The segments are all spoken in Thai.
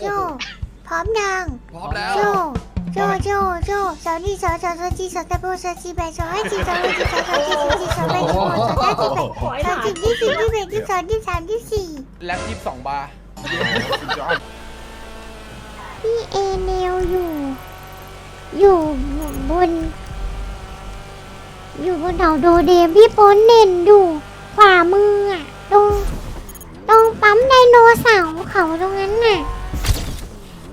โจ พร้อมยังพร้อมแล้ว โจ โจ โจ โจสาวนี่สาวสาวสาวจีสาวตะโบสาวจีแบสาวให้จีสาวให้จีสาวสาวจีสาวจีสาวแบสาวสาวจีแบสาวจีที่สี่ที่แบที่สองที่สามที่สี่แล็บยี่สิบสองบาร์พี่เอเนลอยู่ อยู่บน อยู่บนเขาโดเดมพี่โป้นเน่นอยู่ขวามืออะตรงตรงปั๊มไดโนเสาร์เขาตรงนั้นน่ะ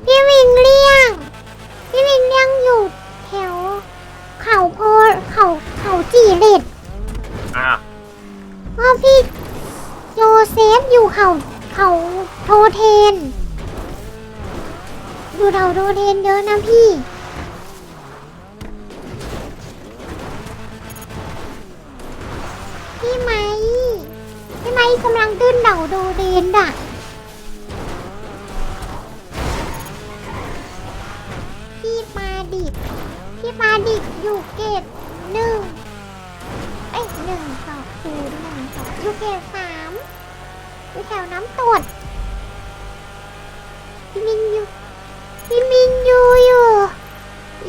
พี่วิงเลี้ยง พี่วิงเลี้ยงอยู่แถว เขาโพเขาเขาจีเร็ดอะก็พี่โจเซฟอยู่เขาเขาโทเทน อยู่แถวโทเทนเยอะนะพี่ พี่ไม้พี่ไม้กำลังตื้นเดาโดเดนด่ะ พี่ปาดิบอยู่เกตหนึ่งเอ้ยหนึ่งสองศูนย์หนึ่งสองอยู่เกตสามอยู่แถวน้ำตดพี่มินอยู่พี่มินอยู่อยู่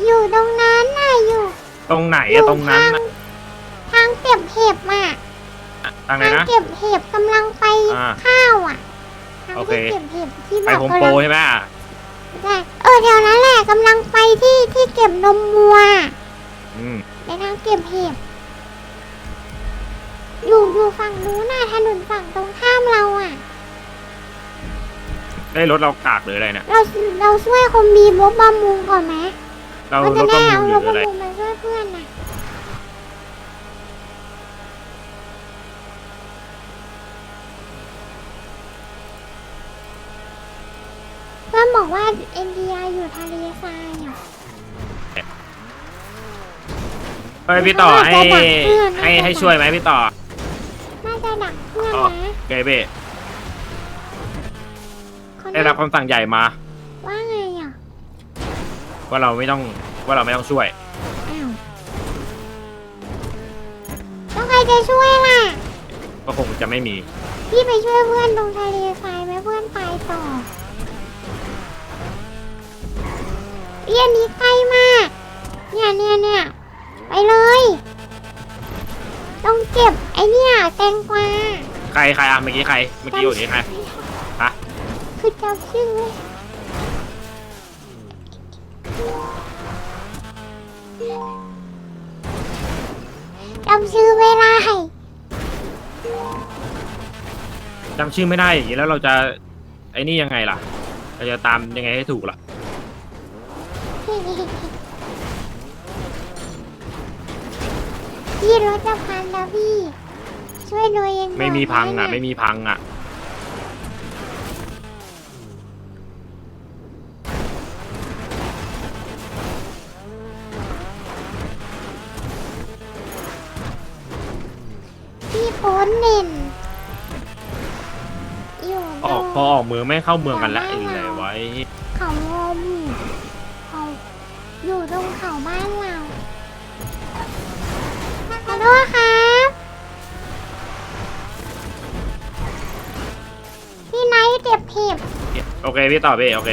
อยู่ตรงนั้นน่ะอยู่ตรงไหนอยู่อะตรงนั้นทางน่ะทางเก็บเห็บอะทางไหนทางนะ เก็บเห็บกำลังไปอ่า ข้าวอะทางโอเค ที่เก็บเห็บที่บไปอกโฮมกำโปรลัง ใช่ไหมใช่ เออแถวนั้นแหละกำลังไปที่ที่เก็บนมวัวอืมในทางเก็บเห็บอยู่อยู่ฝั่งนู้นน่ะถนนฝั่งตรงข้ามเราอะ ได้รถเรากากหรืออะไรเนี่ยเราเราช่วยคนมีรถบำรุงก่อนไหมเรามันรจะถก็ได้มูเอาลหรรือถอะไรบำรุงมาช่วยเพื่อนน่ะเพื่อนบอกว่าเอ็น ดีอยู่ทะเลทรายอะ เฮ้ยพี่ต่อให้น่าจะดักเพื่อนให้น่าจะให้ดักช่วยไหมพี่ต่อน่าจะดักเพื่อนอ๋อนะเกเบ้เขาได้รับคำสั่งใหญ่มา ว่าไงอะ ว่าเราไม่ต้องว่าเราไม่ต้องช่วย อ้าวแล้วใครจะช่วยล่ะ ก็คงจะไม่มี พี่ไปช่วยเพื่อนตรงทะเลทรายไหมเพื่อนไปต่อ เรียนนี้ใกล้มาก เนี่ยเนี่ยเนี่ยไปเลย ต้องเก็บไอเนี่ยแตงกวาใครใครอะเมื่อกี้ใครเมื่อกี้อยู่นี่ใครฮะคือจำชื่อไม่จำชื่อไม่ได้จำชื่อไม่ได้อย่างนี้แล้วเราจะไอ้นี่ยังไงล่ะ เราจะตามยังไงให้ถูกล่ะ พี่รถจะพังแล้วพี่ ช่วยหน่อยเองไม่มีพังอะด้ไม่มีพังอะ พี่โพสเน่นอยู่ออกพอออกเมืองไม่เข้าเมืองกันแล้วไอ้ไรไว้เขาลมเขา โทษครับ พี่ไนท์เจ็บเห็บโอเคพี่ต่อพี่โอเค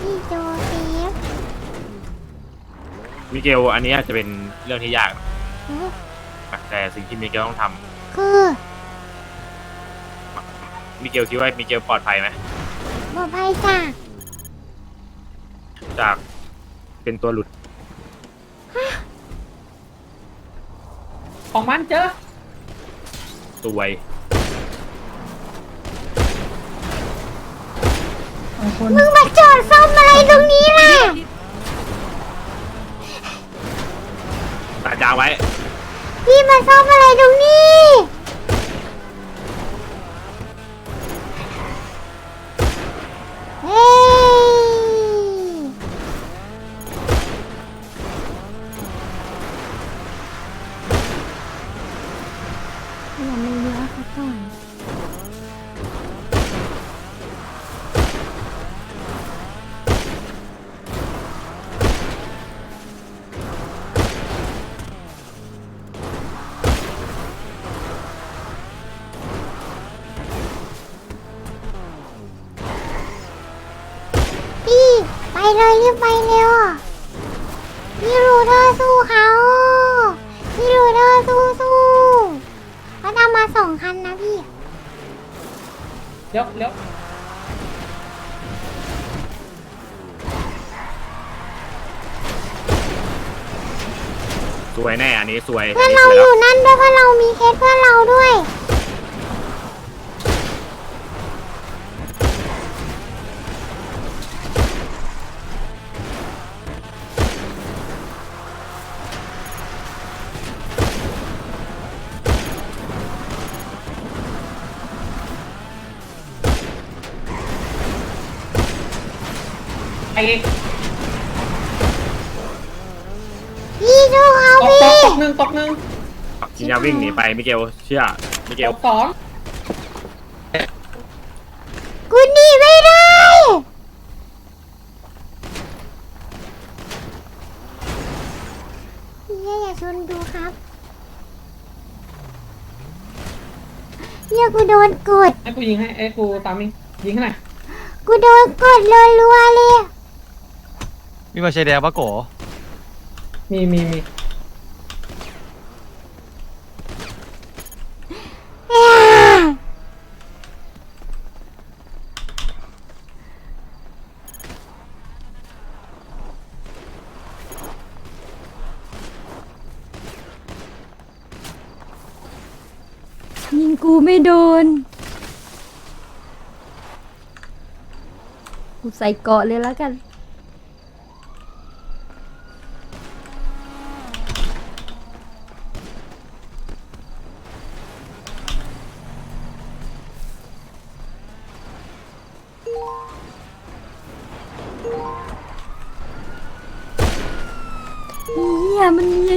พี่โจเซฟมิเกลอันนี้อาจจะเป็นเรื่องที่ยากเอ้อนะแต่สิ่งที่มิเกลต้องทำคือมิเกลคิดว่ามิเกลปลอดภัยไหมบอภัยจ้ะจากเป็นตัวหลุด ของมันเจอตัวไวมึงมาจอดซ่อมอะไรตรงนี้ล่ะ ตาจางไว้ พี่มาซ่อมอะไรตรงนี้ เลยรีบไปเร็วพี่รูเดอร์สู้เขาพี่รูเดอร์สู้สู้เขาทำมาสองคันนะพี่ เลี้ยวเลี้ยวสวยแน่อันนี้สวยเพื่อนนเรานี้สวยอแล้วยู่นั่นด้วยเพื่อนเรามีเคส ไอ้พี่ดูเขาตกพี่ตกตกหนึ่งตกหนึ่งกินยาวิ่งหนีไปมิเกลเชื่อมิเกตลกสองกูหนีไม่ได้พี่อย่าชนดูครับเนี่ยกูโดนกด ให้กูยิงให้ไอ้กูตามมิงยิงให้หน่อยกูโดนกดรัวๆเลย มีมาเชยร์แดงปะโกมีมีมีอ่ายิงกูไม่โดน กูใส่เกาะเลยแล้วกัน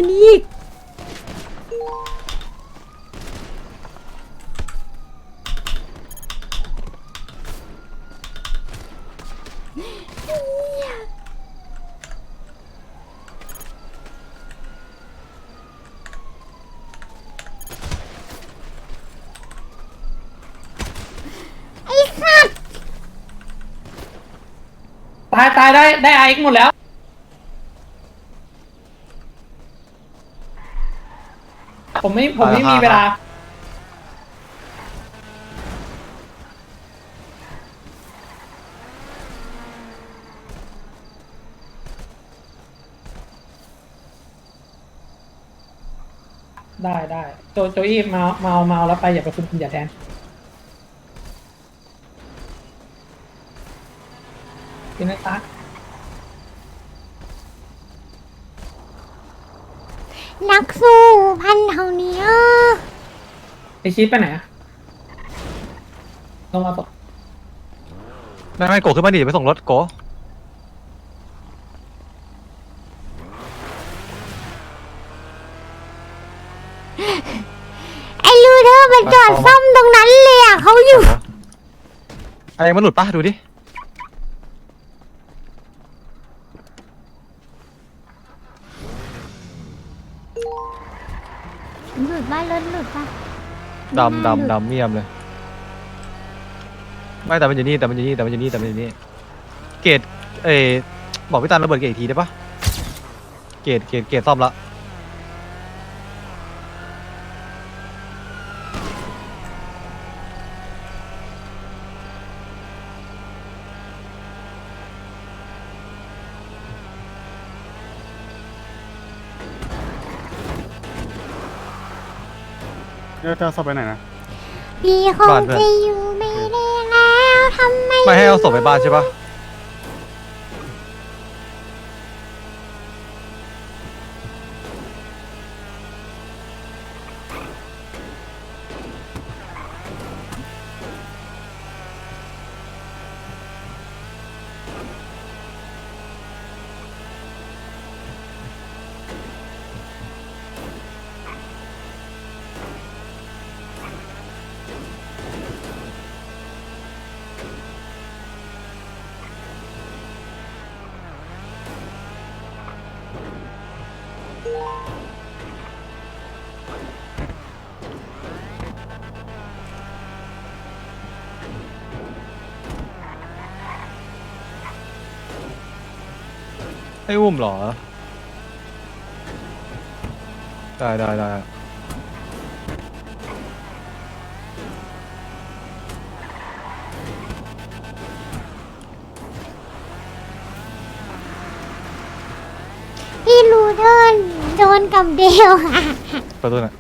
นมีอันนี้อีกไอ้สัตว์ตายตายได้ได้ไอหมดแล้ว ผมไม่ผมไม่มีเวลา ได้ได้โจโจอี้มามาเอามาเอาแล้วไปอย่าไปคุมคุณอย่าแทน กินไหมตานักสู้ พันเท่านี้ไอชีพไปไหนอะลงมาตกไม่ไม่โกขึ้นมาดิเดี๋ยวไปส่งรถโกไอ้ลูเดอร์มันจอดซ่อมตรงนั้นเลยอะเขาอยู่ไอ้มันหลุดปะดูดิ หลุดบ้านรถหลุดปะดำดำดำเมียมเลย ไม่แต่มันอยู่นี่แต่มันอยู่นี่แต่มันอยู่นี่แต่มันอยู่นี่เกตเอยบอกพี่ตันระเบิดเกตอีกทีได้ปะเกตเกตเกตซ่อมละ เดี๋ยวจะสอบไปไหนนะ พี่คงจะอยู่ไม่ได้แล้วทำไมไม่ให้เอาศพไปบ้านใช่ปะ ให้อุ้มหรอ ได้ได้ได้ นโดนกับเดลอะประตูน่ะ